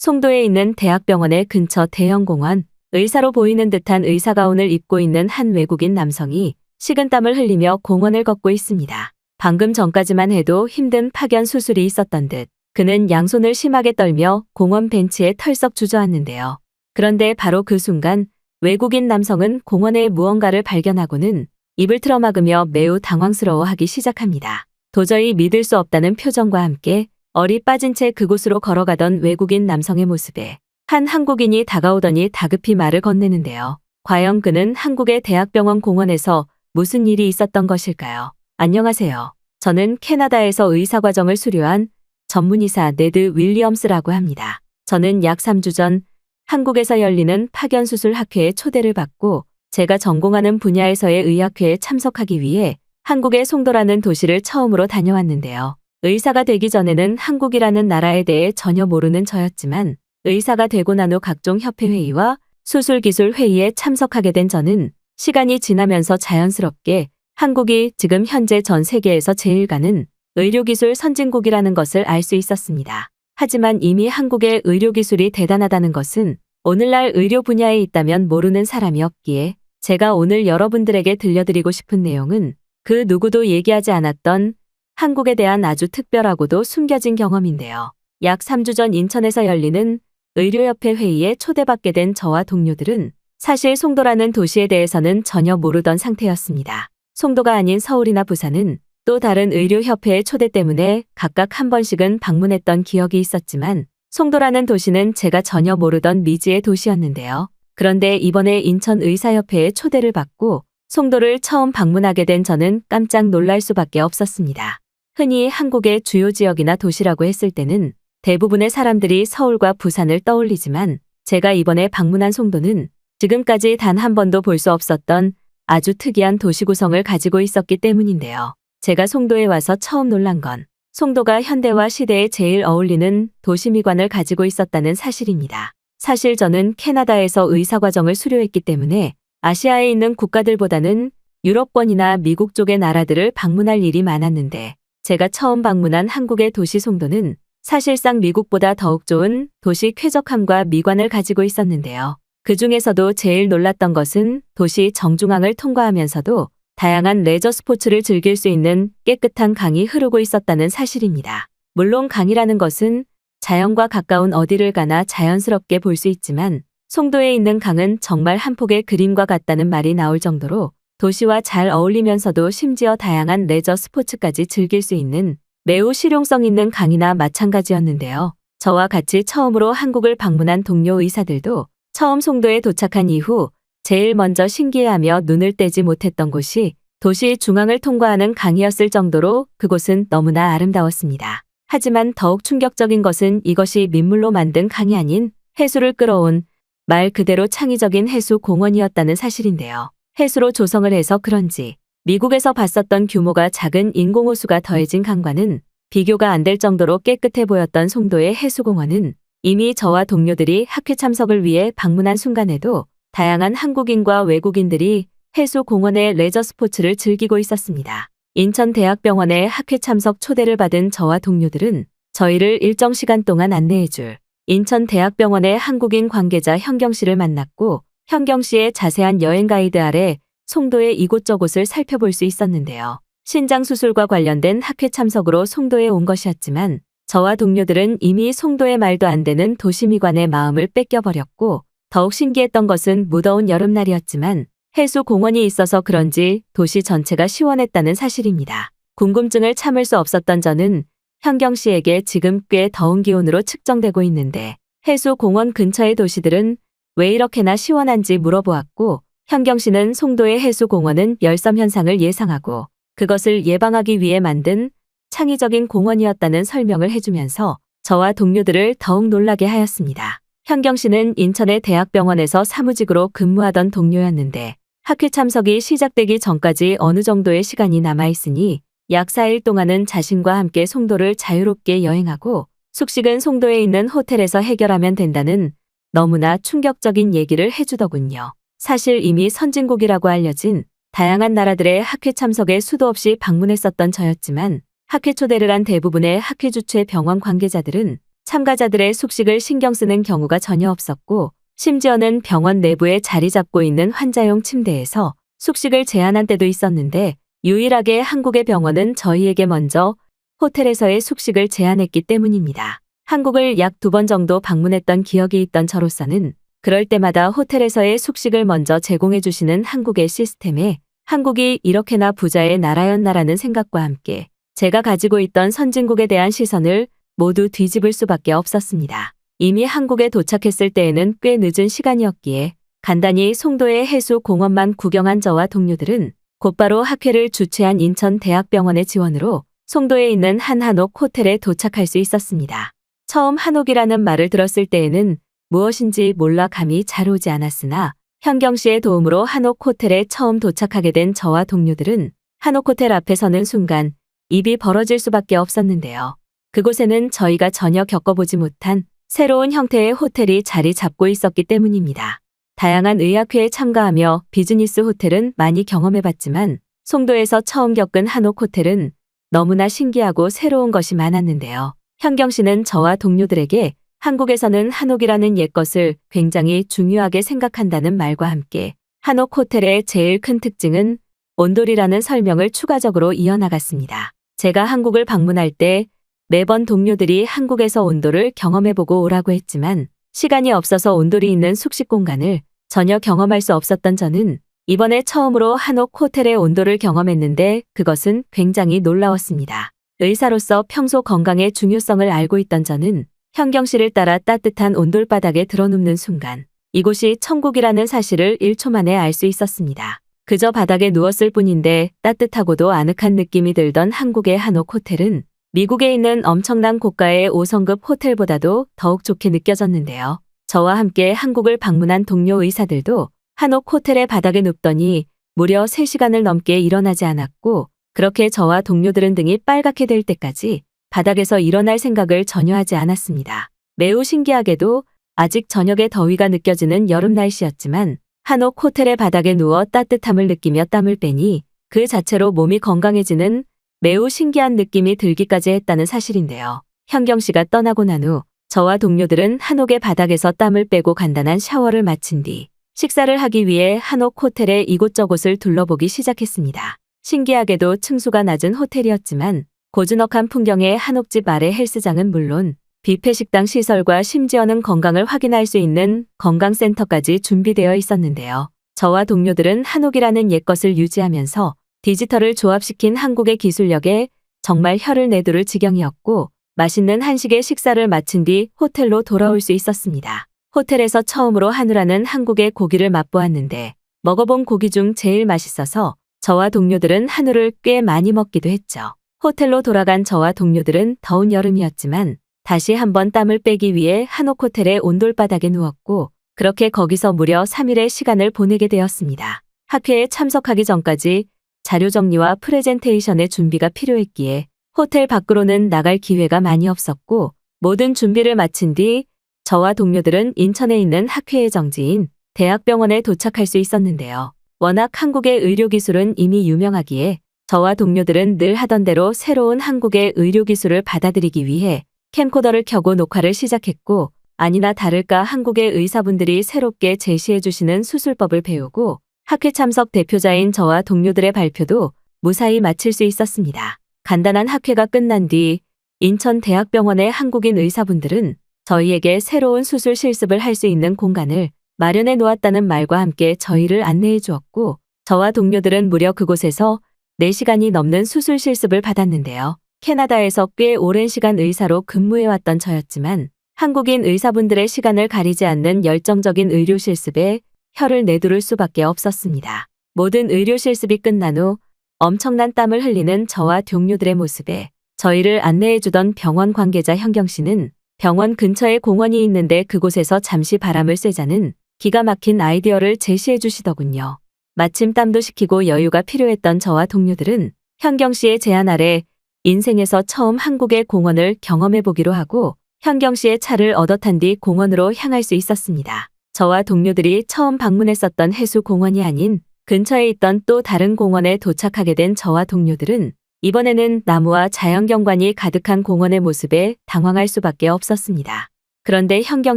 송도에 있는 대학병원의 근처 대형 공원, 의사로 보이는 듯한 의사 가운을 입고 있는 한 외국인 남성이 식은땀을 흘리며 공원을 걷고 있습니다. 방금 전까지만 해도 힘든 파견 수술이 있었던 듯 그는 양손을 심하게 떨며 공원 벤치에 털썩 주저앉는데요. 그런데 바로 그 순간 외국인 남성은 공원에 무언가를 발견하고는 입을 틀어막으며 매우 당황스러워하기 시작합니다. 도저히 믿을 수 없다는 표정과 함께 얼이 빠진 채 그곳으로 걸어가던 외국인 남성의 모습에 한 한국인이 다가오더니 다급히 말을 건네는데요. 과연 그는 한국의 대학병원 공원에서 무슨 일이 있었던 것일까요? 안녕하세요. 저는 캐나다에서 의사과정을 수료한 전문의사 네드 윌리엄스라고 합니다. 저는 약 3주 전 한국에서 열리는 파견수술 학회에 초대를 받고 제가 전공하는 분야에서의 의학회에 참석하기 위해 한국의 송도라는 도시를 처음으로 다녀왔는데요. 의사가 되기 전에는 한국이라는 나라에 대해 전혀 모르는 저였지만 의사가 되고 난 후 각종 협회 회의와 수술 기술 회의에 참석하게 된 저는 시간이 지나면서 자연스럽게 한국이 지금 현재 전 세계에서 제일 가는 의료기술 선진국이라는 것을 알 수 있었습니다. 하지만 이미 한국의 의료기술이 대단하다는 것은 오늘날 의료 분야에 있다면 모르는 사람이 없기에 제가 오늘 여러분들에게 들려드리고 싶은 내용은 그 누구도 얘기하지 않았던 한국에 대한 아주 특별하고도 숨겨진 경험인데요. 약 3주 전 인천에서 열리는 의료협회 회의에 초대받게 된 저와 동료들은 사실 송도라는 도시에 대해서는 전혀 모르던 상태였습니다. 송도가 아닌 서울이나 부산은 또 다른 의료협회의 초대 때문에 각각 한 번씩은 방문했던 기억이 있었지만 송도라는 도시는 제가 전혀 모르던 미지의 도시였는데요. 그런데 이번에 인천 의사협회에 초대를 받고 송도를 처음 방문하게 된 저는 깜짝 놀랄 수밖에 없었습니다. 흔히 한국의 주요 지역이나 도시라고 했을 때는 대부분의 사람들이 서울과 부산을 떠올리지만 제가 이번에 방문한 송도는 지금까지 단 한 번도 볼 수 없었던 아주 특이한 도시 구성을 가지고 있었기 때문인데요. 제가 송도에 와서 처음 놀란 건 송도가 현대화 시대에 제일 어울리는 도시미관을 가지고 있었다는 사실입니다. 사실 저는 캐나다에서 의사과정을 수료했기 때문에 아시아에 있는 국가들보다는 유럽권이나 미국 쪽의 나라들을 방문할 일이 많았는데 제가 처음 방문한 한국의 도시 송도는 사실상 미국보다 더욱 좋은 도시 쾌적함과 미관을 가지고 있었는데요. 그 중에서도 제일 놀랐던 것은 도시 정중앙을 통과하면서도 다양한 레저 스포츠를 즐길 수 있는 깨끗한 강이 흐르고 있었다는 사실입니다. 물론 강이라는 것은 자연과 가까운 어디를 가나 자연스럽게 볼 수 있지만 송도에 있는 강은 정말 한 폭의 그림과 같다는 말이 나올 정도로 도시와 잘 어울리면서도 심지어 다양한 레저 스포츠까지 즐길 수 있는 매우 실용성 있는 강이나 마찬가지였는데요. 저와 같이 처음으로 한국을 방문한 동료 의사들도 처음 송도에 도착한 이후 제일 먼저 신기해하며 눈을 떼지 못했던 곳이 도시 중앙을 통과하는 강이었을 정도로 그곳은 너무나 아름다웠습니다. 하지만 더욱 충격적인 것은 이것이 민물로 만든 강이 아닌 해수를 끌어온 말 그대로 창의적인 해수 공원이었다는 사실인데요. 해수로 조성을 해서 그런지 미국에서 봤었던 규모가 작은 인공호수가 더해진 강과는 비교가 안 될 정도로 깨끗해 보였던 송도의 해수공원은 이미 저와 동료들이 학회 참석을 위해 방문한 순간에도 다양한 한국인과 외국인들이 해수공원의 레저 스포츠를 즐기고 있었습니다. 인천대학병원의 학회 참석 초대를 받은 저와 동료들은 저희를 일정 시간 동안 안내해줄 인천대학병원의 한국인 관계자 현경 씨를 만났고 현경 씨의 자세한 여행 가이드 아래 송도의 이곳저곳을 살펴볼 수 있었는데요. 신장 수술과 관련된 학회 참석으로 송도에 온 것이었지만 저와 동료들은 이미 송도의 말도 안 되는 도시미관의 마음을 뺏겨버렸고 더욱 신기했던 것은 무더운 여름날이었지만 해수 공원이 있어서 그런지 도시 전체가 시원했다는 사실입니다. 궁금증을 참을 수 없었던 저는 현경 씨에게 지금 꽤 더운 기온으로 측정되고 있는데 해수 공원 근처의 도시들은 왜 이렇게나 시원한지 물어보았고 현경 씨는 송도의 해수 공원은 열섬 현상을 예상하고 그것을 예방하기 위해 만든 창의적인 공원이었다는 설명을 해주면서 저와 동료들을 더욱 놀라게 하였습니다. 현경 씨는 인천의 대학병원에서 사무직으로 근무하던 동료였는데 학회 참석이 시작되기 전까지 어느 정도의 시간이 남아있으니 약 4일 동안은 자신과 함께 송도를 자유롭게 여행하고 숙식은 송도에 있는 호텔에서 해결하면 된다는 너무나 충격적인 얘기를 해주더군요. 사실 이미 선진국이라고 알려진 다양한 나라들의 학회 참석에 수도 없이 방문했었던 저였지만 학회 초대를 한 대부분의 학회 주최 병원 관계자들은 참가자들의 숙식을 신경 쓰는 경우가 전혀 없었고, 심지어는 병원 내부에 자리 잡고 있는 환자용 침대에서 숙식을 제한한 때도 있었는데, 유일하게 한국의 병원은 저희에게 먼저 호텔에서의 숙식을 제한했기 때문입니다. 한국을 약 두 번 정도 방문했던 기억이 있던 저로서는 그럴 때마다 호텔에서의 숙식을 먼저 제공해 주시는 한국의 시스템에 한국이 이렇게나 부자의 나라였나라는 생각과 함께 제가 가지고 있던 선진국에 대한 시선을 모두 뒤집을 수밖에 없었습니다. 이미 한국에 도착했을 때에는 꽤 늦은 시간이었기에 간단히 송도의 해수 공원만 구경한 저와 동료들은 곧바로 학회를 주최한 인천대학병원의 지원으로 송도에 있는 한 한옥 호텔에 도착할 수 있었습니다. 처음 한옥이라는 말을 들었을 때에는 무엇인지 몰라 감이 잘 오지 않았으나 현경 씨의 도움으로 한옥 호텔에 처음 도착하게 된 저와 동료들은 한옥 호텔 앞에 서는 순간 입이 벌어질 수밖에 없었는데요. 그곳에는 저희가 전혀 겪어보지 못한 새로운 형태의 호텔이 자리 잡고 있었기 때문입니다. 다양한 의학회에 참가하며 비즈니스 호텔은 많이 경험해봤지만 송도에서 처음 겪은 한옥 호텔은 너무나 신기하고 새로운 것이 많았는데요. 현경 씨는 저와 동료들에게 한국에서는 한옥이라는 옛것을 굉장히 중요하게 생각한다는 말과 함께 한옥 호텔의 제일 큰 특징은 온돌이라는 설명을 추가적으로 이어나갔습니다. 제가 한국을 방문할 때 매번 동료들이 한국에서 온돌을 경험해보고 오라고 했지만 시간이 없어서 온돌이 있는 숙식 공간을 전혀 경험할 수 없었던 저는 이번에 처음으로 한옥 호텔의 온도를 경험했는데 그것은 굉장히 놀라웠습니다. 의사로서 평소 건강의 중요성을 알고 있던 저는 현경 씨를 따라 따뜻한 온돌바닥에 들어눕는 순간 이곳이 천국이라는 사실을 1초 만에 알 수 있었습니다. 그저 바닥에 누웠을 뿐인데 따뜻하고도 아늑한 느낌이 들던 한국의 한옥 호텔은 미국에 있는 엄청난 고가의 5성급 호텔보다도 더욱 좋게 느껴졌는데요. 저와 함께 한국을 방문한 동료 의사들도 한옥 호텔의 바닥에 눕더니 무려 3시간을 넘게 일어나지 않았고 그렇게 저와 동료들은 등이 빨갛게 될 때까지 바닥에서 일어날 생각을 전혀 하지 않았습니다. 매우 신기하게도 아직 저녁에 더위가 느껴지는 여름 날씨였지만 한옥 호텔의 바닥에 누워 따뜻함을 느끼며 땀을 빼니 그 자체로 몸이 건강해지는 매우 신기한 느낌이 들기까지 했다는 사실인데요. 현경 씨가 떠나고 난 후 저와 동료들은 한옥의 바닥에서 땀을 빼고 간단한 샤워를 마친 뒤 식사를 하기 위해 한옥 호텔의 이곳저곳을 둘러보기 시작했습니다. 신기하게도 층수가 낮은 호텔이었지만 고즈넉한 풍경의 한옥집 아래 헬스장은 물론 뷔페 식당 시설과 심지어는 건강을 확인할 수 있는 건강센터까지 준비되어 있었는데요. 저와 동료들은 한옥이라는 옛것을 유지하면서 디지털을 조합시킨 한국의 기술력에 정말 혀를 내두를 지경이었고 맛있는 한식의 식사를 마친 뒤 호텔로 돌아올 수 있었습니다. 호텔에서 처음으로 한우라는 한국의 고기를 맛보았는데 먹어본 고기 중 제일 맛있어서 저와 동료들은 한우를 꽤 많이 먹기도 했죠. 호텔로 돌아간 저와 동료들은 더운 여름이었지만 다시 한번 땀을 빼기 위해 한옥 호텔의 온돌바닥에 누웠고 그렇게 거기서 무려 3일의 시간을 보내게 되었습니다. 학회에 참석하기 전까지 자료 정리와 프레젠테이션의 준비가 필요했기에 호텔 밖으로는 나갈 기회가 많이 없었고 모든 준비를 마친 뒤 저와 동료들은 인천에 있는 학회의 정지인 대학병원에 도착할 수 있었는데요. 워낙 한국의 의료기술은 이미 유명하기에 저와 동료들은 늘 하던 대로 새로운 한국의 의료기술을 받아들이기 위해 캠코더를 켜고 녹화를 시작했고 아니나 다를까 한국의 의사분들이 새롭게 제시해 주시는 수술법을 배우고 학회 참석 대표자인 저와 동료들의 발표도 무사히 마칠 수 있었습니다. 간단한 학회가 끝난 뒤 인천대학병원의 한국인 의사분들은 저희에게 새로운 수술 실습을 할 수 있는 공간을 마련해 놓았다는 말과 함께 저희를 안내해 주었고 저와 동료들은 무려 그곳에서 4시간이 넘는 수술 실습을 받았는데요. 캐나다에서 꽤 오랜 시간 의사로 근무해왔던 저였지만 한국인 의사분들의 시간을 가리지 않는 열정적인 의료 실습에 혀를 내두를 수밖에 없었습니다. 모든 의료 실습이 끝난 후 엄청난 땀을 흘리는 저와 동료들의 모습에 저희를 안내해주던 병원 관계자 현경 씨는 병원 근처에 공원이 있는데 그곳에서 잠시 바람을 쐬자는 기가 막힌 아이디어를 제시해 주시더군요. 마침 땀도 식히고 여유가 필요했던 저와 동료들은 현경 씨의 제안 아래 인생에서 처음 한국의 공원을 경험해 보기로 하고 현경 씨의 차를 얻어 탄 뒤 공원으로 향할 수 있었습니다. 저와 동료들이 처음 방문했었던 해수 공원이 아닌 근처에 있던 또 다른 공원에 도착하게 된 저와 동료들은 이번에는 나무와 자연경관이 가득한 공원의 모습에 당황할 수밖에 없었습니다. 그런데 현경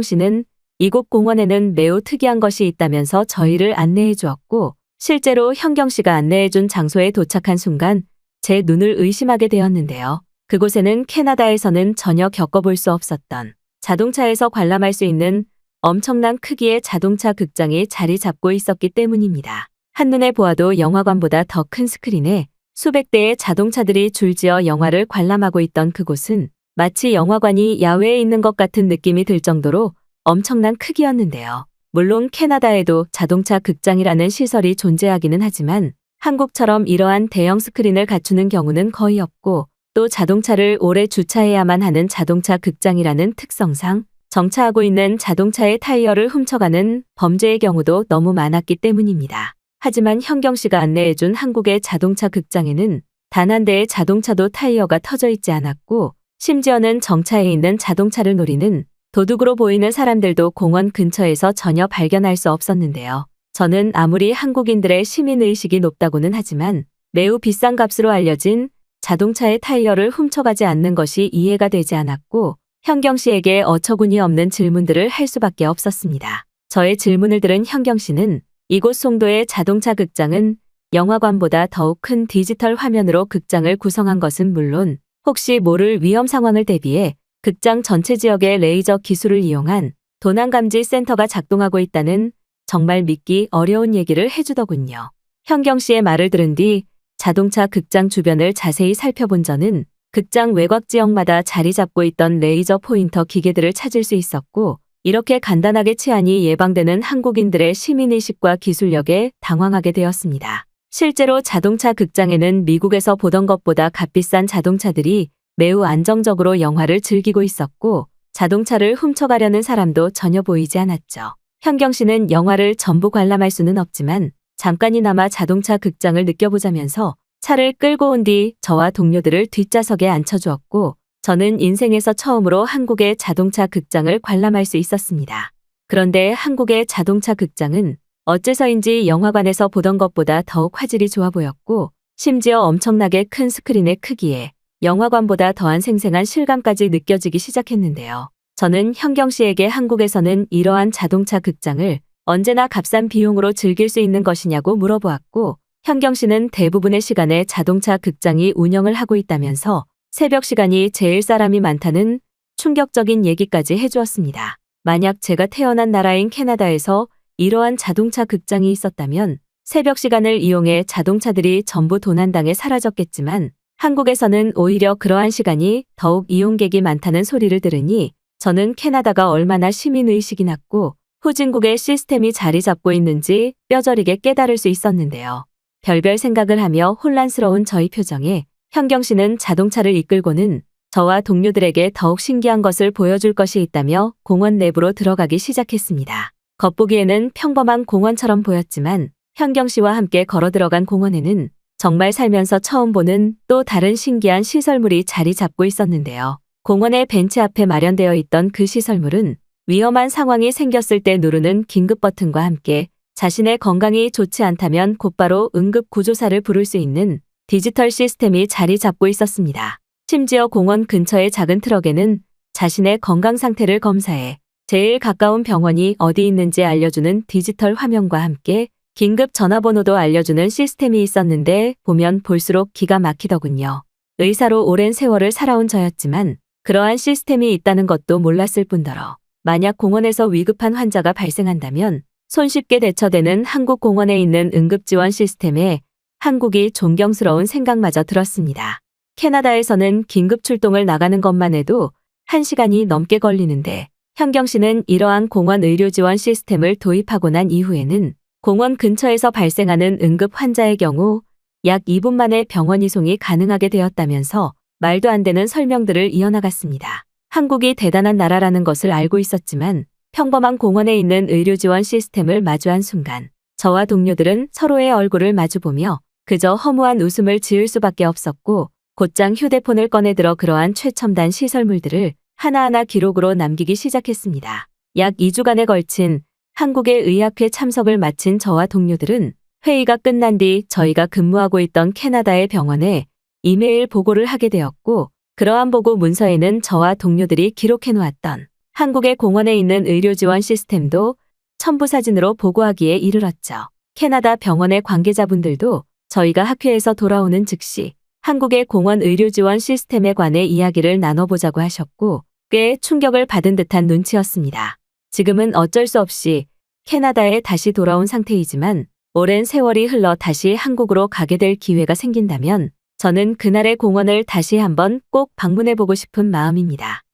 씨는 이곳 공원에는 매우 특이한 것이 있다면서 저희를 안내해 주었고, 실제로 현경 씨가 안내해 준 장소에 도착한 순간 제 눈을 의심하게 되었는데요. 그곳에는 캐나다에서는 전혀 겪어볼 수 없었던 자동차에서 관람할 수 있는 엄청난 크기의 자동차 극장이 자리 잡고 있었기 때문입니다. 한눈에 보아도 영화관보다 더 큰 스크린에 수백 대의 자동차들이 줄지어 영화를 관람하고 있던 그곳은 마치 영화관이 야외에 있는 것 같은 느낌이 들 정도로 엄청난 크기였는데요. 물론 캐나다에도 자동차 극장이라는 시설이 존재하기는 하지만 한국처럼 이러한 대형 스크린을 갖추는 경우는 거의 없고 또 자동차를 오래 주차해야만 하는 자동차 극장이라는 특성상 정차하고 있는 자동차의 타이어를 훔쳐가는 범죄의 경우도 너무 많았기 때문입니다. 하지만 현경 씨가 안내해준 한국의 자동차 극장에는 단 한 대의 자동차도 타이어가 터져 있지 않았고 심지어는 정차해 있는 자동차를 노리는 도둑으로 보이는 사람들도 공원 근처에서 전혀 발견할 수 없었는데요. 저는 아무리 한국인들의 시민의식이 높다고는 하지만 매우 비싼 값으로 알려진 자동차의 타이어를 훔쳐가지 않는 것이 이해가 되지 않았고 현경 씨에게 어처구니 없는 질문들을 할 수밖에 없었습니다. 저의 질문을 들은 현경 씨는 이곳 송도의 자동차 극장은 영화관보다 더욱 큰 디지털 화면으로 극장을 구성한 것은 물론 혹시 모를 위험 상황을 대비해 극장 전체 지역의 레이저 기술을 이용한 도난감지 센터가 작동하고 있다는 정말 믿기 어려운 얘기를 해주더군요. 현경 씨의 말을 들은 뒤 자동차 극장 주변을 자세히 살펴본 저는 극장 외곽 지역마다 자리 잡고 있던 레이저 포인터 기계들을 찾을 수 있었고 이렇게 간단하게 치안이 예방되는 한국인들의 시민의식과 기술력에 당황하게 되었습니다. 실제로 자동차 극장에는 미국에서 보던 것보다 값비싼 자동차들이 매우 안정적으로 영화를 즐기고 있었고 자동차를 훔쳐가려는 사람도 전혀 보이지 않았죠. 현경 씨는 영화를 전부 관람할 수는 없지만 잠깐이나마 자동차 극장을 느껴보자면서 차를 끌고 온 뒤 저와 동료들을 뒷좌석에 앉혀주었고 저는 인생에서 처음으로 한국의 자동차 극장을 관람할 수 있었습니다. 그런데 한국의 자동차 극장은 어째서인지 영화관에서 보던 것보다 더욱 화질이 좋아 보였고 심지어 엄청나게 큰 스크린의 크기에 영화관보다 더한 생생한 실감까지 느껴지기 시작했는데요. 저는 현경 씨에게 한국에서는 이러한 자동차 극장을 언제나 값싼 비용으로 즐길 수 있는 것이냐고 물어보았고 현경 씨는 대부분의 시간에 자동차 극장이 운영을 하고 있다면서 새벽 시간이 제일 사람이 많다는 충격적인 얘기까지 해주었습니다. 만약 제가 태어난 나라인 캐나다에서 이러한 자동차 극장이 있었다면 새벽 시간을 이용해 자동차들이 전부 도난당해 사라졌겠지만 한국에서는 오히려 그러한 시간이 더욱 이용객이 많다는 소리를 들으니 저는 캐나다가 얼마나 시민의식이 낮고 후진국의 시스템이 자리 잡고 있는지 뼈저리게 깨달을 수 있었는데요. 별별 생각을 하며 혼란스러운 저희 표정에 현경 씨는 자동차를 이끌고는 저와 동료들에게 더욱 신기한 것을 보여줄 것이 있다며 공원 내부로 들어가기 시작했습니다. 겉보기에는 평범한 공원처럼 보였지만 현경 씨와 함께 걸어 들어간 공원에는 정말 살면서 처음 보는 또 다른 신기한 시설물이 자리 잡고 있었는데요. 공원의 벤치 앞에 마련되어 있던 그 시설물은 위험한 상황이 생겼을 때 누르는 긴급 버튼과 함께 자신의 건강이 좋지 않다면 곧바로 응급 구조사를 부를 수 있는 디지털 시스템이 자리 잡고 있었습니다. 심지어 공원 근처의 작은 트럭에는 자신의 건강 상태를 검사해 제일 가까운 병원이 어디 있는지 알려주는 디지털 화면과 함께 긴급 전화번호도 알려주는 시스템이 있었는데 보면 볼수록 기가 막히더군요. 의사로 오랜 세월을 살아온 저였지만 그러한 시스템이 있다는 것도 몰랐을 뿐더러 만약 공원에서 위급한 환자가 발생한다면 손쉽게 대처되는 한국 공원에 있는 응급지원 시스템에 한국이 존경스러운 생각마저 들었습니다. 캐나다에서는 긴급 출동을 나가는 것만 해도 1시간이 넘게 걸리는데 현경 씨는 이러한 공원 의료 지원 시스템을 도입하고 난 이후에는 공원 근처에서 발생하는 응급 환자의 경우 약 2분 만에 병원 이송이 가능하게 되었다면서 말도 안 되는 설명들을 이어나갔습니다. 한국이 대단한 나라라는 것을 알고 있었지만 평범한 공원에 있는 의료 지원 시스템을 마주한 순간 저와 동료들은 서로의 얼굴을 마주보며 그저 허무한 웃음을 지을 수밖에 없었고 곧장 휴대폰을 꺼내 들어 그러한 최첨단 시설물들을 하나하나 기록으로 남기기 시작했습니다. 약 2주간에 걸친 한국의 의학회 참석을 마친 저와 동료들은 회의가 끝난 뒤 저희가 근무하고 있던 캐나다의 병원에 이메일 보고를 하게 되었고, 그러한 보고 문서에는 저와 동료들이 기록해 놓았던 한국의 공원에 있는 의료 지원 시스템도 첨부 사진으로 보고하기에 이르렀죠. 캐나다 병원의 관계자분들도 저희가 학회에서 돌아오는 즉시 한국의 공원 의료 지원 시스템에 관해 이야기를 나눠보자고 하셨고, 꽤 충격을 받은 듯한 눈치였습니다. 지금은 어쩔 수 없이 캐나다에 다시 돌아온 상태이지만 오랜 세월이 흘러 다시 한국으로 가게 될 기회가 생긴다면 저는 그날의 공원을 다시 한번 꼭 방문해 보고 싶은 마음입니다.